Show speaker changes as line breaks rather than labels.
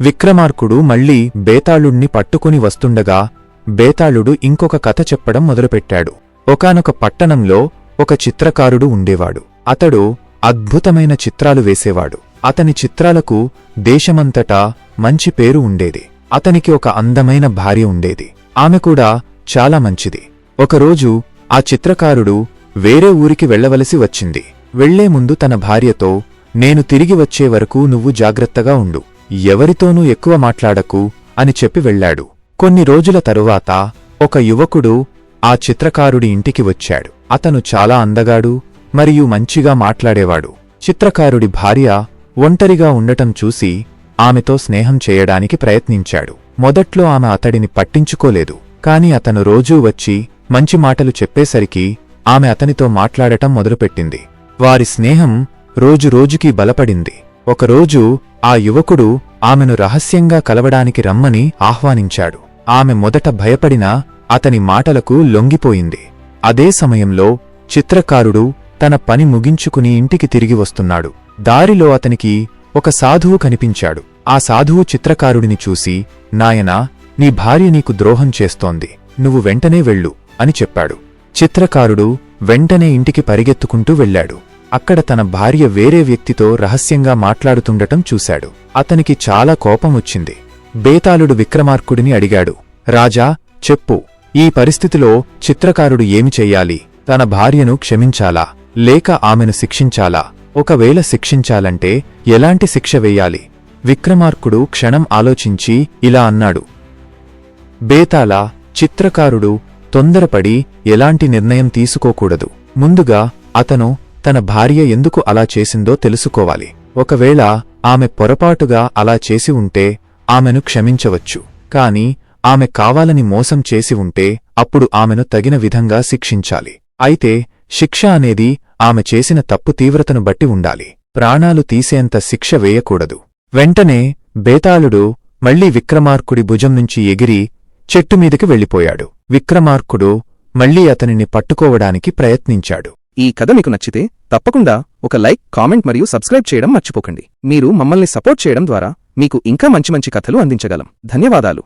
విక్రమార్కుడు మళ్ళీ బేతాళుణ్ణి పట్టుకుని వస్తుండగా బేతాళుడు ఇంకొక కథ చెప్పడం మొదలుపెట్టాడు. ఒకానొక పట్టణంలో ఒక చిత్రకారుడు ఉండేవాడు. అతడు అద్భుతమైన చిత్రాలు వేసేవాడు. అతని చిత్రాలకు దేశమంతటా మంచి పేరు ఉండేది. అతనికి ఒక అందమైన భార్య ఉండేది. ఆమె కూడా చాలా మంచిది. ఒకరోజు ఆ చిత్రకారుడు వేరే ఊరికి వెళ్ళవలసి వచ్చింది. వెళ్ళే ముందు తన భార్యతో నేను తిరిగి వచ్చే వరకు నువ్వు జాగ్రత్తగా ఉండు. ఎవరితోనూ ఎక్కువ మాట్లాడకు అని చెప్పి వెళ్ళాడు. కొన్ని రోజుల తరువాత ఒక యువకుడు ఆ చిత్రకారుడి ఇంటికి వచ్చాడు. అతను చాలా అందగాడు మరియు మంచిగా మాట్లాడేవాడు. చిత్రకారుడి భార్య ఒంటరిగా ఉండటం చూసి ఆమెతో స్నేహం చేయడానికి ప్రయత్నించాడు. మొదట్లో ఆమె అతడిని పట్టించుకోలేదు. కాని అతను రోజూ వచ్చి మంచి మాటలు చెప్పేసరికి ఆమె అతనితో మాట్లాడటం మొదలుపెట్టింది. వారి స్నేహం రోజురోజుకీ బలపడింది. ఒకరోజు ఆ యువకుడు ఆమెను రహస్యంగా కలవడానికి రమ్మని ఆహ్వానించాడు. ఆమె మొదట భయపడినా అతని మాటలకు లొంగిపోయింది. అదే సమయంలో చిత్రకారుడు తన పని ముగించుకుని ఇంటికి తిరిగి వస్తున్నాడు. దారిలో అతనికి ఒక సాధువు కనిపించాడు. ఆ సాధువు చిత్రకారుడిని చూసి నాయనా నీ భార్య నీకు ద్రోహం చేస్తోంది. నువ్వు వెంటనే వెళ్ళు అని చెప్పాడు. చిత్రకారుడు వెంటనే ఇంటికి పరిగెత్తుకుంటూ వెళ్ళాడు. అక్కడ తన భార్య వేరే వ్యక్తితో రహస్యంగా మాట్లాడుతుండటం చూశాడు. అతనికి చాలా కోపం వచ్చింది. బేతాళుడు విక్రమార్కుడిని అడిగాడు రాజా చెప్పు. ఈ పరిస్థితిలో చిత్రకారుడు ఏమి చెయ్యాలి? తన భార్యను క్షమించాలా? లేక ఆమెను శిక్షించాలా? ఒకవేళ శిక్షించాలంటే ఎలాంటి శిక్ష వెయ్యాలి విక్రమార్కుడు క్షణం ఆలోచించి ఇలా అన్నాడు బేతాళ చిత్రకారుడు తొందరపడి ఎలాంటి నిర్ణయం తీసుకోకూడదు. ముందుగా అతను తన భార్య ఎందుకు అలా చేసిందో తెలుసుకోవాలి. ఒకవేళ ఆమె పొరపాటుగా అలా చేసి ఉంటే ఆమెను క్షమించవచ్చు. కాని ఆమె కావాలని మోసం చేసి ఉంటే అప్పుడు ఆమెను తగిన విధంగా శిక్షించాలి. అయితే శిక్ష అనేది ఆమె చేసిన తప్పు తీవ్రతను బట్టి ఉండాలి. ప్రాణాలు తీసేంత శిక్ష వేయకూడదు. వెంటనే బేతాళుడు మళ్ళీ విక్రమార్కుడి భుజం నుంచి ఎగిరి చెట్టుమీదకి వెళ్ళిపోయాడు. విక్రమార్కుడు మళ్ళీ అతనిని పట్టుకోవడానికి ప్రయత్నించాడు.
ఈ కథ మీకు నచ్చితే తప్పకుండా ఒక లైక్ కామెంట్ మరియు సబ్స్క్రైబ్ చేయడం మర్చిపోకండి. మీరు మమ్మల్ని సపోర్ట్ చేయడం ద్వారా మీకు ఇంకా మంచి మంచి కథలు అందించగలం. ధన్యవాదాలు.